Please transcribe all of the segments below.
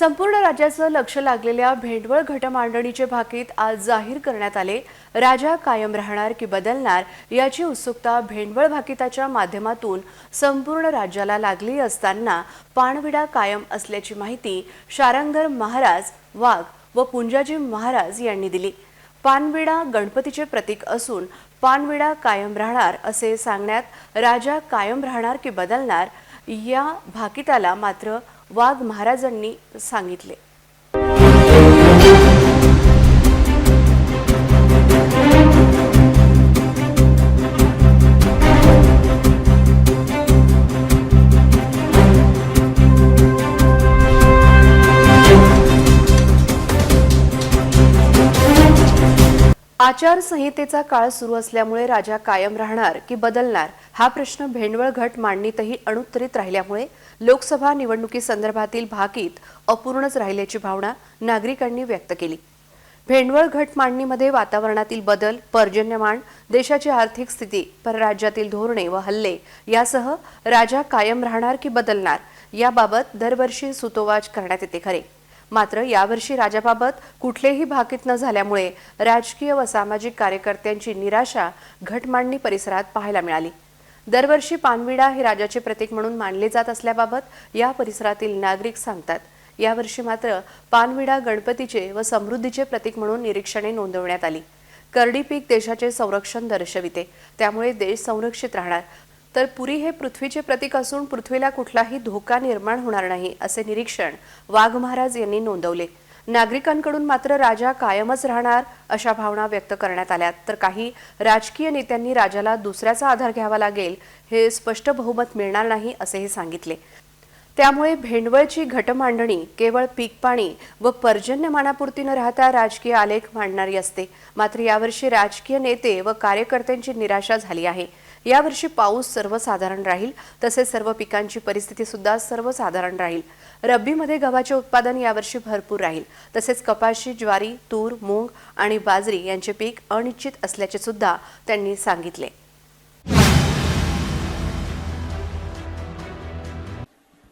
संपूर्ण राज्याचं लक्ष लागलेल्या भेंडवळ घटमांडणीचे भाकीत आज जाहीर करण्यात आले. राजा कायम राहणार की बदलणार याची उत्सुकता भेंडवळ भाकिताच्या माध्यमातून संपूर्ण राज्याला लागली असताना पाणविडा कायम असल्याची माहिती शारंगर महाराज वाघ व पुंजाजी महाराज यांनी दिली. पानविडा गणपतीचे प्रतीक असून पानविडा कायम राहणार असे सांगण्यात राजा कायम राहणार की बदलणार या भाकिताला मात्र वाघ महाराजांनी सांगितले. आचारसंहितेचा काळ सुरू असल्यामुळे राजा कायम राहणार की बदलणार हा प्रश्न भेंडवळ घट मांडणीतही अणुत्तरित राहिल्यामुळे लोकसभा निवडणुकीसंदर्भातील भाकीत अपूर्णच राहिल्याची भावना नागरिकांनी व्यक्त केली. भेंडवळ घट मांडणीमध्ये वातावरणातील बदल पर्जन्यमान देशाची आर्थिक स्थिती परराज्यातील धोरणे व हल्ले यासह राजा कायम राहणार की बदलणार याबाबत दरवर्षी सुतोवाच करण्यात येते खरे. मात्र यावर्षी राजाबाबत कुठलेही भाकीत न झाल्यामुळे राजकीय व सामाजिक कार्यकर्त्यांची निराशा घटमांडणी परिसरात पाहायला मिळाली. दरवर्षी पानविडा हे राजाचे प्रतीक म्हणून मानले जात असल्याबाबत या परिसरातील नागरिक सांगतात. यावर्षी मात्र पानविडा गणपतीचे व समृद्धीचे प्रतीक म्हणून निरीक्षणे नोंदवण्यात आली. करडी पीक देशाचे संरक्षण दर्शविते. त्यामुळे देश संरक्षित राहणार तर पुरी हे पृथ्वीचे प्रतीक असून पृथ्वीला कुठलाही धोका निर्माण होणार नाही असे निरीक्षण वाघ महाराज यांनी नोंदवले. नागरिकांकडून मात्र राजा कायमच राहणार अशा भावना व्यक्त करण्यात आल्या. तर काही राजकीय नेत्यांनी राजाला दुसऱ्याचा आधार घ्यावा लागेल हे स्पष्ट बहुमत मिळणार नाही असेही सांगितले. त्यामुळे भेंडवळची घटमांडणी केवळ पीक पाणी व पर्जन्यमानापुरती न राहता राजकीय आलेख मांडणारी असते. मात्र यावर्षी राजकीय नेते व कार्यकर्त्यांची निराशा झाली आहे. यावर्षी पाऊस सर्वसाधारण राहील तसेच सर्व पिकांची परिस्थिती सुद्धा सर्वसाधारण राहील. रब्बीमध्ये गव्हाचे उत्पादन यावर्षी भरपूर राहील तसेच कपाशी ज्वारी तूर मूग आणि बाजरी यांचे पीक अनिश्चित असल्याचे सुद्धा त्यांनी सांगितले.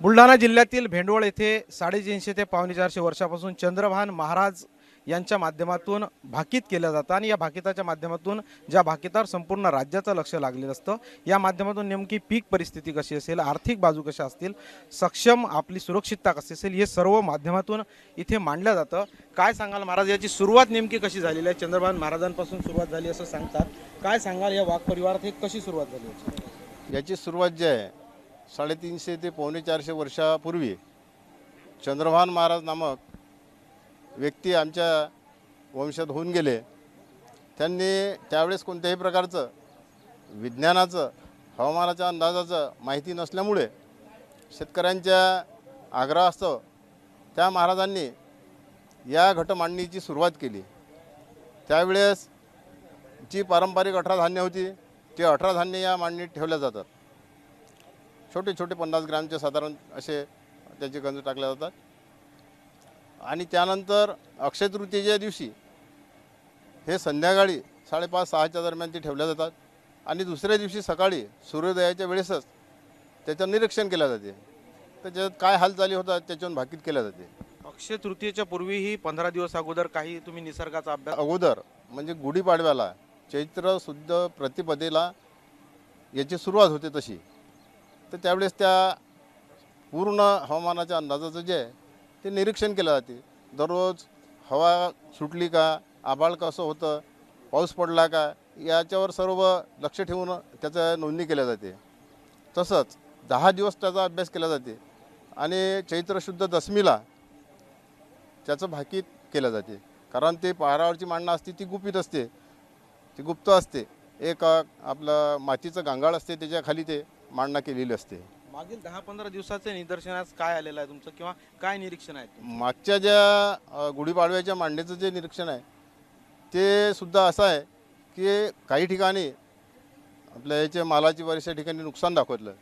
बुलढाणा जिल्ह्यातील भेंडवळ येथे साडेतीनशे ते पावणे चारशे वर्षापासून चंद्रभान महाराज यांच्या माध्यमातून भाकीत केलं जातं आणि या भाकिताच्या माध्यमातून ज्या भाकितावर संपूर्ण राज्याचं लक्ष लागलेलं असतं या माध्यमातून नेमकी पीक परिस्थिती कशी असेल आर्थिक बाजू कशा असतील सक्षम आपली सुरक्षितता कशी असेल हे सर्व माध्यमातून इथे मांडलं जातं. काय सांगाल महाराज याची सुरुवात नेमकी कशी झालेली आहे? चंद्रभान महाराजांपासून सुरुवात झाली असं सांगतात. काय सांगाल या वाघपरिवारात हे कशी सुरुवात झाली याची? याची सुरुवात जी आहे साडेतीनशे ते पावणे चारशे वर्षापूर्वी चंद्रभान महाराज नामक व्यक्ती आमच्या वंशात होऊन गेले त्यांनी त्यावेळेस कोणत्याही प्रकारचं विज्ञानाचं हवामानाच्या अंदाजाचं माहिती नसल्यामुळे शेतकऱ्यांच्या आग्रहास्तव त्या महाराजांनी या घटमांडणीची सुरुवात केली. त्यावेळेस जी पारंपरिक अठरा धान्य होती ते अठरा धान्य या मांडणीत ठेवल्या जातात. छोटे छोटे पन्नास ग्रॅमचे साधारण असे त्याचे गंज टाकले जातात. आणि त्यानंतर अक्षय तृतीयेच्या दिवशी हे संध्याकाळी साडेपाच सहाच्या दरम्यान ते ठेवल्या जातात. आणि दुसऱ्या दिवशी सकाळी सूर्योदयाच्या वेळेसच त्याचं निरीक्षण केलं जाते. त्याच्यात काय हालचाली होतात त्याच्यावरून भाकीत केल्या जाते. अक्षय तृतीयेच्या पूर्वीही पंधरा दिवस अगोदर काही तुम्ही निसर्गाचा अभ्यास अगोदर म्हणजे गुढीपाडव्याला चैत्र शुद्ध प्रतिपदेला याची सुरुवात होते तशी. तर त्यावेळेस त्या पूर्ण हवामानाच्या अंदाजाचं जे आहे ते निरीक्षण केलं जाते. दररोज हवा सुटली का? आभाळ कसं होतं? पाऊस पडला का? याच्यावर सर्व लक्ष ठेवून त्याचं नोंदणी केल्या जाते. तसंच दहा दिवस त्याचा अभ्यास केला जाते आणि चैत्र शुद्ध दशमीला त्याचं भाकीत केलं जाते. कारण ते पहारावरची मांडणं असते ती गुपित असते. ती गुप्त असते. एक आपलं मातीचं गांगाळ असते त्याच्याखाली ते मांडणं केलेली असते. मागील दहा पंधरा दिवसाचे निदर्शनास काय आलेलं आहे तुमचं किंवा काय निरीक्षण आहे तुमचं? मागच्या ज्या अ, गुढीपाडव्याच्या मांडणीचं जे निरीक्षण आहे ते सुद्धा असं आहे की काही ठिकाणी आपल्या याच्या मालाची बऱ्याचशा ठिकाणी नुकसान दाखवलं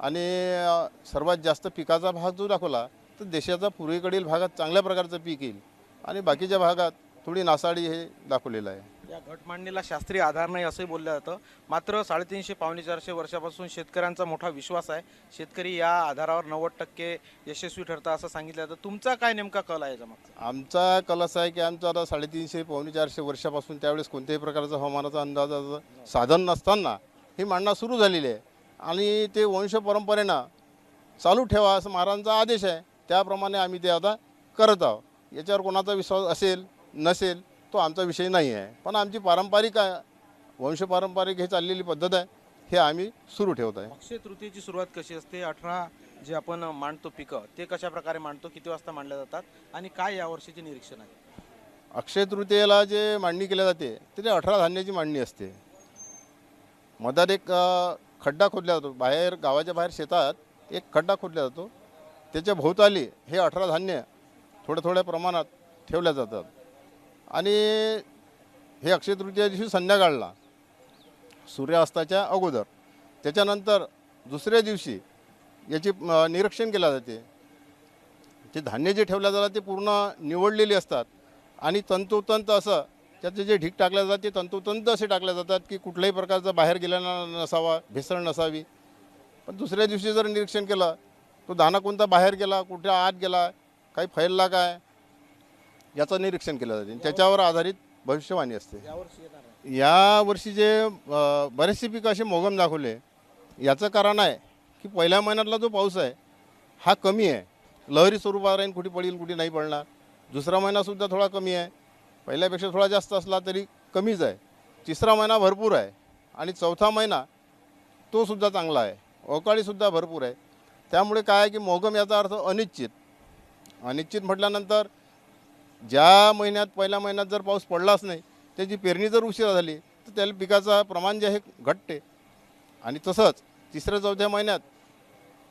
आणि अ, सर्वात जास्त पिकाचा भाग जो दाखवला तर देशाचा पूर्वेकडील भागात चांगल्या प्रकारचं पीक येईल आणि बाकीच्या भागात थोडी नासाडी हे दाखवलेलं आहे या घटमांडणीला शास्त्रीय आधार नाही असंही बोललं जातं. मात्र साडेतीनशे पावणे चारशे वर्षापासून शेतकऱ्यांचा मोठा विश्वास आहे. शेतकरी या आधारावर नव्वद टक्के यशस्वी ठरतात असं सांगितलं जातं. तुमचा काय नेमका कल आहे जमा आमचा कल असा आहे की आमचा आता साडेतीनशे पावणे चारशे वर्षापासून त्यावेळेस कोणत्याही प्रकारचं हवामानाचा अंदाजाचं साधन नसताना ही मांडणं सुरू झालेली आहे. आणि ते वंश परंपरेनं चालू ठेवा असं महाराजांचा आदेश आहे. त्याप्रमाणे आम्ही ते आता करत आहोत. याच्यावर कोणाचा विश्वास असेल नसेल तो आमचा विषय नाही आहे. पण आमची पारंपरिक आहे वंश पारंपरिक हे चाललेली पद्धत आहे. हे आम्ही सुरू ठेवत आहे. अक्षय तृतीयेची सुरुवात कशी असते? अठरा जे आपण मांडतो पिकं ते कशा प्रकारे मांडतो? किती वाजता मांडल्या जातात? आणि काय यावर्षीचे निरीक्षण आहे? अक्षय तृतीयेला जे मांडणी केली जाते ते अठरा धान्याची मांडणी असते. मधात एक खड्डा खोदला जातो. बाहेर गावाच्या बाहेर शेतात एक खड्डा खोदला जातो. त्याच्या भोवताली हे अठरा धान्य थोड्या थोड्या प्रमाणात ठेवल्या जातात. आणि हे अक्षय तृतीया दिवशी संध्याकाळला सूर्यास्ताच्या अगोदर. त्याच्यानंतर दुसऱ्या दिवशी याची निरीक्षण केलं जाते. ते धान्य जे ठेवल्या जातात ते पूर्ण निवडलेले असतात. आणि तंतोतंत असं त्याचे जे ढीक टाकल्या जातात ते तंतोतंत असे टाकल्या जातात की कुठल्याही प्रकारचा बाहेर गेलेला नसावा भेसळ नसावी. पण दुसऱ्या दिवशी जर निरीक्षण केलं तो दाना कोणता बाहेर गेला कुठे आत गेला काही फैलला काय याचं निरीक्षण केलं जाते त्याच्यावर आधारित भविष्यवाणी असते. या वर्षी जे अ, बरेचसे पिकं असे मोगम दाखवले याचं कारण आहे की पहिल्या महिन्यातला जो पाऊस आहे हा कमी आहे. लहरी स्वरूपात राहील कुठे पडेल कुठे नाही पडणार. दुसरा महिनासुद्धा थोडा कमी आहे. पहिल्यापेक्षा थोडा जास्त असला तरी कमीच आहे. तिसरा महिना भरपूर आहे. आणि चौथा महिना तो सुद्धा चांगला आहे. अवकाळीसुद्धा भरपूर आहे. त्यामुळे काय आहे की मोगम याचा अर्थ अनिश्चित. अनिश्चित म्हटल्यानंतर ज्या महिन्यात पहिल्या महिन्यात जर पाऊस पडलाच नाही त्याची पेरणी जर उशिरा झाली तर त्याला पिकाचं प्रमाण जे आहे घटते. आणि तसंच तिसऱ्या चौथ्या महिन्यात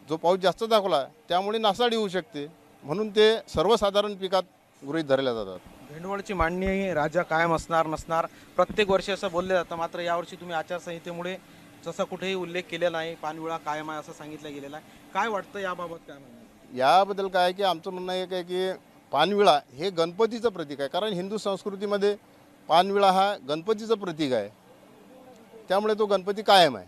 जो पाऊस जास्त दाखवला त्यामुळे नासाडी होऊ शकते. म्हणून ते सर्वसाधारण पिकात गृहीत धरल्या जातात. भेंडवळची मांडणी राजा कायम असणार नसणार. प्रत्येक वर्षी असं बोललं जातं मात्र यावर्षी तुम्ही आचारसंहितेमुळे जसा कुठेही उल्लेख केलेला नाही पानविळा कायम आहे असं सांगितलं गेलेलं आहे. काय वाटतं याबाबत काय म्हणणं याबद्दल काय आहे की आमचं म्हणणं एक आहे की पानविळा हे गणपतीचं प्रतीक आहे. कारण हिंदू संस्कृतीमध्ये पानविळा हा गणपतीचं प्रतीक आहे. त्यामुळे तो गणपती कायम आहे.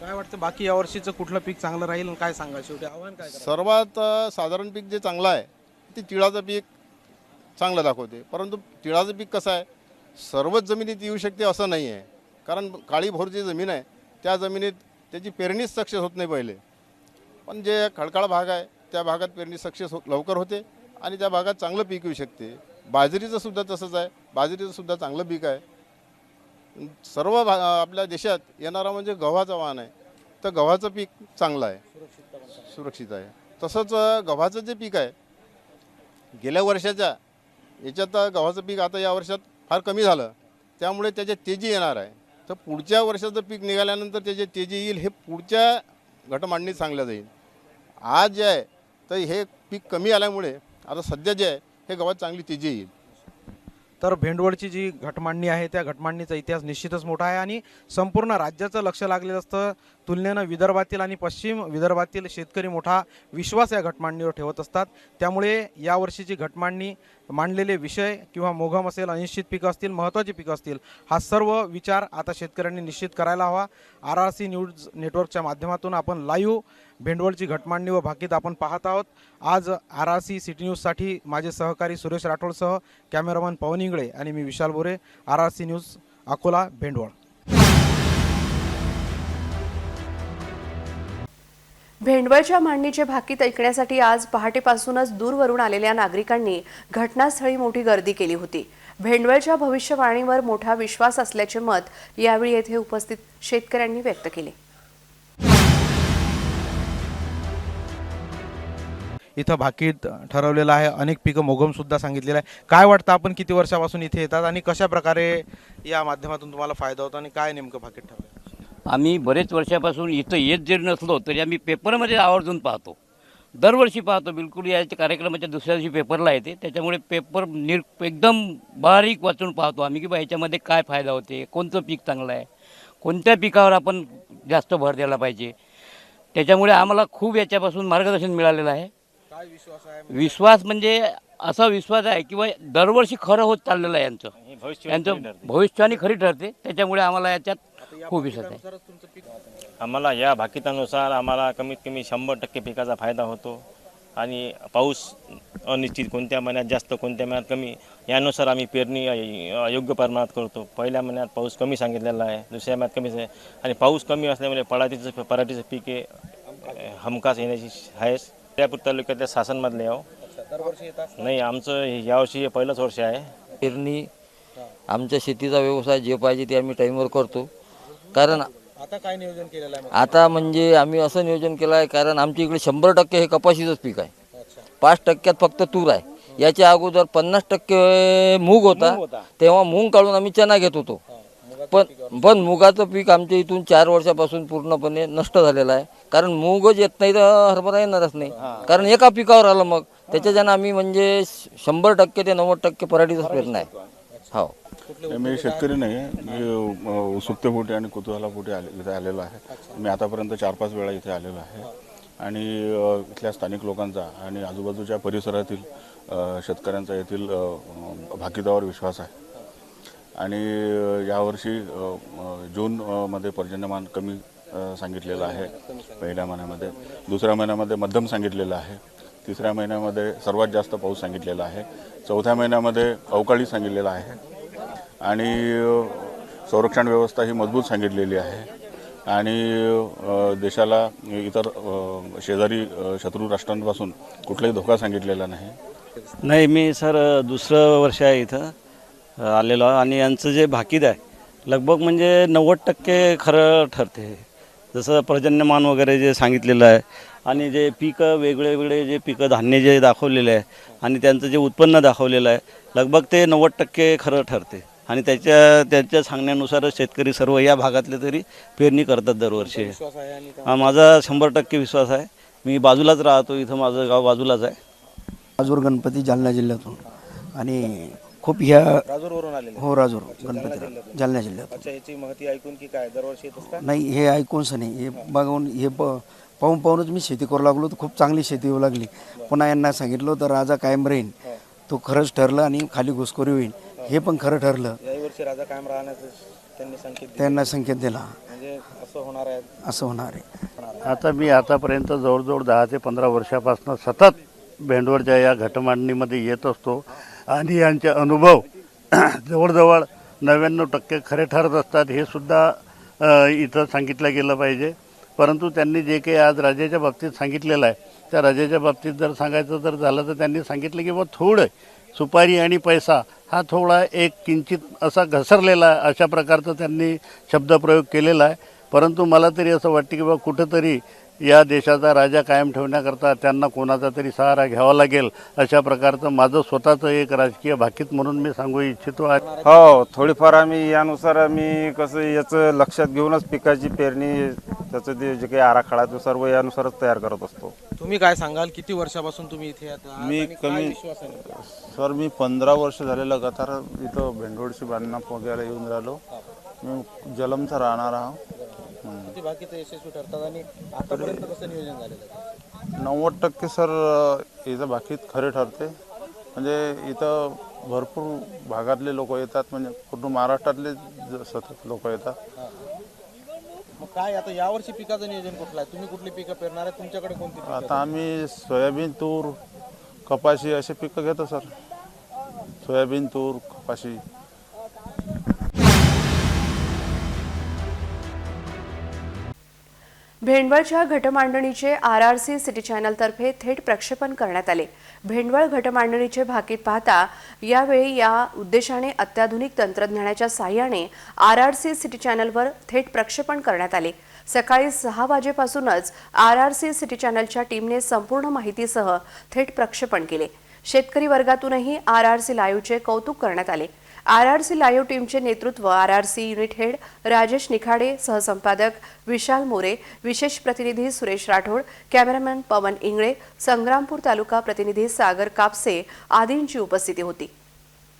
काय वाटतं बाकी यावर्षीचं कुठलं पीक चांगलं राहील आणि काय सांगा शेवटी आव्हान काय? सर्वात अ, साधारण पीक जे चांगलं आहे ते तिळाचं पीक चांगलं दाखवते. परंतु तिळाचं पीक कसं आहे सर्वच जमिनीत येऊ शकते असं नाही आहे. कारण काळी भोर जी जमीन आहे त्या जमिनीत त्याची पेरणीच सक्सेस होत नाही पहिले. पण जे खडकाळ भाग आहे त्या भागात पेरणी सक्सेस हो लवकर होते. आणि त्या भागात चांगलं पीक येऊ शकते. बाजरीचं सुद्धा तसंच आहे. बाजरीचं सुद्धा चांगलं पीक आहे. सर्व भा आपल्या देशात येणारा म्हणजे गव्हाचा वाहन आहे. तर गव्हाचं पीक चांगलं आहे. सुरक्षित आहे. तसंच गव्हाचं जे पीक आहे गेल्या वर्षाच्या याच्यात गव्हाचं पीक आता या वर्षात फार कमी झालं. त्यामुळे त्याच्यात तेजी येणार आहे. तर पुढच्या वर्षाचं पीक निघाल्यानंतर त्याचे तेजी येईल हे पुढच्या घटमांडणीत सांगलं जाईल. आज जे आहे तर हे पीक कमी आल्यामुळे आता सध्या जे आहे हे गव्हात चांगली तेजी येईल. तर भेंडवळची जी घटमांडणी आहे त्या घटमांडणीचा इतिहास निश्चितच मोठा आहे आणि संपूर्ण राज्याचं लक्ष लागलेलं असतं. तुलनेनं विदर्भातील आणि पश्चिम विदर्भातील शेतकरी मोठा विश्वास या घटमांडणीवर ठेवत असतात. त्यामुळे यावर्षीची घटमांडणी मांडलेले विषय किंवा मोघम असेल अनिश्चित पिकं असतील महत्त्वाची पिकं असतील हा सर्व विचार आता शेतकऱ्यांनी निश्चित करायला हवा. आर आर सी न्यूज नेटवर्कच्या माध्यमातून आपण लाईव्ह भेंडवळची घटमांडणी व भाकीत आपण पाहत आहोत. आज आर आर सी सिटी न्यूजसाठी माझे सहकारी सुरेश राठोडसह कॅमेरामन पवन इंगळे आणि मी Vishal Bore. R R C news Akola Bhendwal. भेंडवळच्या मांडणीचे भाकीत ऐकण्यासाठी आज पहाटेपासूनच दूरवरून आलेल्या नागरिकांनी घटनास्थळी मोठी गर्दी केली होती. भेंडवळच्या भविष्यवाणीवर मोठा विश्वास असल्याचे मत यावेळी येथे उपस्थित शेतकऱ्यांनी व्यक्त केले. इथं भाकीत ठरवलेलं आहे. अनेक पिकं मोगम सुद्धा सांगितलेलं आहे. काय वाटतं आपण किती वर्षापासून इथे येतात आणि कशा प्रकारे या माध्यमातून तुम्हाला फायदा होतो आणि काय नेमकं भाकीत ठरवलं आम्ही बरेच वर्षापासून इथं येत जरी नसलो तरी आम्ही पेपरमध्ये आवर्जून पाहतो. दरवर्षी पाहतो बिलकुल. याच्या कार्यक्रमाच्या दुसऱ्या दिवशी पेपरला येते. त्याच्यामुळे पेपर निर एकदम बारीक वाचून पाहतो आम्ही की बा ह्याच्यामध्ये काय फायदा होते कोणतं पीक चांगलं आहे कोणत्या पिकावर आपण जास्त भर द्यायला पाहिजे. त्याच्यामुळे आम्हाला खूप याच्यापासून मार्गदर्शन मिळालेलं आहे. काय विश्वास आहे विश्वास म्हणजे असा विश्वास आहे किंवा दरवर्षी खरं होत चाललेलं आहे यांचं. यांचं भविष्यवाणी खरी ठरते. त्याच्यामुळे आम्हाला याच्यात खूप आहे. आम्हाला या भाकितानुसार आम्हाला कमीत कमी शंभर टक्के पिकाचा फायदा होतो. आणि पाऊस अनिश्चित कोणत्या महिन्यात जास्त कोणत्या महिन्यात कमी यानुसार आम्ही पेरणी अ, योग्य प्रमाणात करतो. पहिल्या महिन्यात पाऊस कमी सांगितलेला आहे दुसऱ्या महिन्यात कमीच आहे आणि पाऊस कमी असल्यामुळे पराठीचं पराठीचं पीक हे अ, हमखास येण्याची आहेच. त्यापूर तालुक्यातल्या शासनमधले आहो. नाही आमचं हे- यावर्षी हे पहिलंच वर्ष आहे. पेरणी आमच्या शेतीचा व्यवसाय जे पाहिजे ते आम्ही टाईमवर करतो. कारण आता काय नियोजन केलेलं आहे आता म्हणजे आम्ही असं नियोजन केलं आहे कारण आमच्या इकडे शंभर टक्के हे कपाशीचंच पीक आहे. पाच टक्क्यात फक्त तूर आहे. याच्या अगोदर पन्नास टक्के मूग होता. तेव्हा मूग काढून आम्ही चना घेत होतो. पण पण मुगाचं पीक आमच्या इथून चार वर्षापासून पूर्णपणे नष्ट झालेलं आहे. कारण मूगच येत नाही तर हरभरा येणारच नाही. कारण एका पिकावर आलं मग. त्याच्याच्यानं आम्ही म्हणजे शंभर टक्के ते नव्वद टक्के पराठीचंच पेरणं आहे. हो. मी शेतकरी नाही मी अ, उत्सुकतेपोटी आणि कुतूहलापोटी आले इथे आलेलो आहे. मी आतापर्यंत चार पाच वेळा इथे आलेलो आहे. आणि इथल्या स्थानिक लोकांचा आणि आजूबाजूच्या परिसरातील शेतकऱ्यांचा येथील भाकितावर विश्वास आहे. आणि यावर्षी अ, अ, जून अ, मध्ये पर्जन्यमान कमी सांगितलेलं आहे. पहिल्या महिन्यामध्ये. दुसऱ्या महिन्यामध्ये मध्यम सांगितलेलं आहे. तिसऱ्या महिन्यामध्ये सर्वात जास्त पाऊस सांगितलेला आहे. चौथ्या महिन्यामध्ये अवकाळी सांगितलेला आहे. आणि संरक्षण व्यवस्था ही मजबूत सांगितलेली आहे. आणि देशाला इतर शेजारी शत्रू राष्ट्रांपासून कुठलाही धोका सांगितलेला नाही. नाही मी सर दुसरं वर्ष आहे इथं आलेलो आहे. आणि यांचं जे भाकीद आहे लगभग म्हणजे नव्वद टक्के खरं ठरते जसं पर्जन्यमान वगैरे जे सांगितलेलं आहे आणि जे पिकं वेगळे वेगळे जे पिकं धान्य जे दाखवलेले आहे आणि त्यांचं जे उत्पन्न दाखवलेलं आहे लगभग ते नव्वद टक्के खरं ठरते. आणि त्याच्या त्यांच्या सांगण्यानुसारच शेतकरी सर्व या भागातले तरी पेरणी करतात दरवर्षी. हा माझा शंभर टक्के विश्वास आहे. मी बाजूलाच राहतो इथं माझं गाव बाजूलाच आहे. राजूर गणपती जालना जिल्ह्यातून. आणि खूप ह्या राजूरवरून आलेले. हो राजूर गणपती जालना जिल्ह्यात याची माहिती ऐकून की काय दरवर्षी नाही हे ऐकूनच नाही. हे बघून हे प पाहून पाहूनच मी शेती करू लागलो तर खूप चांगली शेती होऊ लागली. पुन्हा यांना सांगितलं तर राजा कायम राहीन. तो खरंच ठरलं आणि खाली घुसखोरी होईल. हे पण खरं ठरलं. याही वर्षी राजा कायम राहण्याचं त्यांनी संकेत दिले. त्यांना संकेत दिला. म्हणजे असं होणार आहे. असं होणार आहे. आता मी आतापर्यंत जवळजवळ दहा ते पंधरा वर्षापासून सतत भेंडवळच्या या घटमांडणीमध्ये येत असतो. आणि यांचे अनुभव जवळजवळ नव्याण्णव टक्के खरे ठरत असतात हे सुद्धा अ, इथं सांगितलं गेलं पाहिजे. परंतु त्यांनी जे काही आज राजाच्या बाबतीत सांगितलेलं आहे त्या रजेच्या बाबतीत जर सांगायचं जर झालं तर त्यांनी सांगितलं की बा थोडं सुपारी आणि पैसा हा थोडा एक किंचित असा घसरलेला आहे. अशा प्रकारचं त्यांनी शब्दप्रयोग केलेला आहे. परंतु मला तरी असं वाटतं की बा कुठंतरी या देशाचा राजा कायम ठेवण्याकरता त्यांना कोणाचा तरी सहारा घ्यावा लागेल अशा प्रकारचं माझं स्वतःचं एक राजकीय भाकीत म्हणून मी सांगू इच्छितो आहे. हो थोडीफार आम्ही यानुसार आम्ही कसं याचं लक्षात घेऊनच पिकाची पेरणी त्याचं ते जे काही आराखडा आहे तो सर्व यानुसारच तयार करत असतो. तुम्ही काय सांगाल? किती वर्षापासून तुम्ही इथे आहात? मी आणि काय कमी- विश्वास आहे सर मी पंधरा वर्ष झाले लगातार इथं भेंडोळशी बांधणं वगैरे येऊन राहिलो. मी जलमचा राहणार आहोत किती बाकीचे यशस्वी ठरतात आणि आतापर्यंत कसं नियोजन झालेलं आहे? नव्वद टक्के सर इथं बाकीत खरे ठरते. म्हणजे इथं भरपूर भागातले लोक येतात म्हणजे पूर्ण महाराष्ट्रातले ज- सतत लोक येतात. मग काय आता यावर्षी पिकाचं नियोजन कुठलं आहे? तुम्ही कुठली पिकं पेरणार आहे तुमच्याकडे कोणती पिकं आहेत? आता आम्ही सोयाबीन तूर कपाशी असे पिकं घेतो सर. सोयाबीन तूर कपाशी. भेंडवळच्या घटमांडणीचे आर आर सी सिटी चॅनलतर्फे थेट प्रक्षेपण करण्यात आले. भेंडवळ घटमांडणीचे भाकीत पाहता यावेळी या उद्देशाने अत्याधुनिक तंत्रज्ञानाच्या साह्याने आर आर सी सिटी चॅनलवर थेट प्रक्षेपण करण्यात आले. सकाळी सहा वाजेपासूनच आर आर सी सिटी चॅनलच्या टीमने संपूर्ण माहितीसह थेट प्रक्षेपण केले. शेतकरी वर्गातूनही आर आर सी लाईव्हचे कौतुक करण्यात आले. आर आर सी लाईव्ह टीमचे नेतृत्व R R C unit head Rajesh Nikhade सहसंपादक Vishal More विशेष प्रतिनिधी सुरेश राठोड कॅमेरामॅन पवन इंगळे संग्रामपूर तालुका प्रतिनिधी सागर कापसे आदींची उपस्थिती होती.